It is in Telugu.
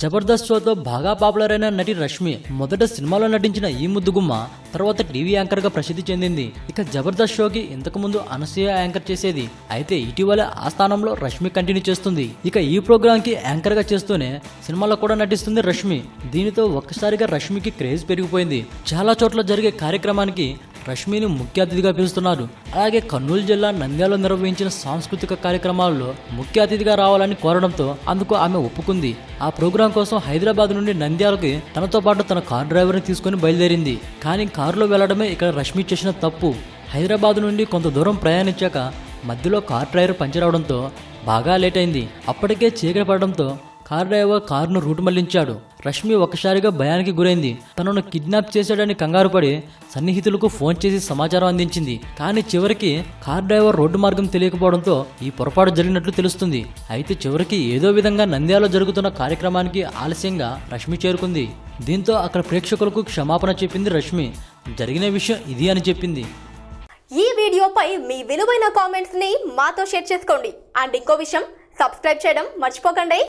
జబర్దస్త్ షోతో బాగా పాపులర్ అయిన నటి రష్మి మొదట సినిమాలో నటించిన ఈ ముద్దుగుమ్మ తర్వాత టీవీ యాంకర్గా ప్రసిద్ధి చెందింది. ఇక జబర్దస్త్ షోకి ఇంతకు ముందు అనసూయ యాంకర్ చేసేది. అయితే ఇటీవల ఆ స్థానంలో రష్మి కంటిన్యూ చేస్తుంది. ఇక ఈ ప్రోగ్రామ్కి యాంకర్గా చేస్తూనే సినిమాలో కూడా నటిస్తుంది రష్మి. దీనితో ఒక్కసారిగా రష్మికి క్రేజ్ పెరిగిపోయింది. చాలా చోట్ల జరిగే కార్యక్రమానికి రష్మిని ముఖ్య అతిథిగా పిలుస్తున్నారు. అలాగే కర్నూలు జిల్లా నంద్యాలలో నిర్వహించిన సాంస్కృతిక కార్యక్రమాల్లో ముఖ్య అతిథిగా రావాలని కోరడంతో అందుకు ఆమె ఒప్పుకుంది. ఆ ప్రోగ్రాం కోసం హైదరాబాద్ నుండి నంద్యాలకి తనతో పాటు తన కార్ డ్రైవర్ని తీసుకుని బయలుదేరింది. కానీ కారులో వెళ్ళడమే ఇక్కడ రష్మి చేసిన తప్పు. హైదరాబాద్ నుండి కొంత దూరం ప్రయాణించాక మధ్యలో కార్ డ్రైవర్ పంచరవడంతో బాగా లేట్ అయింది. అప్పటికే చీకటి పడడంతో కార్ డ్రైవర్ కారును రూట్ మళ్ళించాడు. రష్మి ఒక్కసారిగా భయానికి గురైంది. తనను కిడ్నాప్ చేశాడని కంగారు పడి సన్నిహితులకు ఫోన్ చేసి సమాచారం అందించింది. కానీ చివరికి కార్ డ్రైవర్ రోడ్డు మార్గం తెలియకపోవడంతో ఈ పొరపాటు జరిగినట్లు తెలుస్తుంది. అయితే చివరికి ఏదో విధంగా నంద్యాలో జరుగుతున్న కార్యక్రమానికి ఆలస్యంగా రష్మి చేరుకుంది. దీంతో అక్కడ ప్రేక్షకులకు క్షమాపణ చెప్పింది రష్మి. జరిగిన విషయం ఇది అని చెప్పింది. ఈ వీడియోపై మీ విలువైన కామెంట్స్ని మాతో షేర్ చేసుకోండి. అండ్ ఇంకో విషయం సబ్స్క్రైబ్ చేయడం మర్చిపోకండి.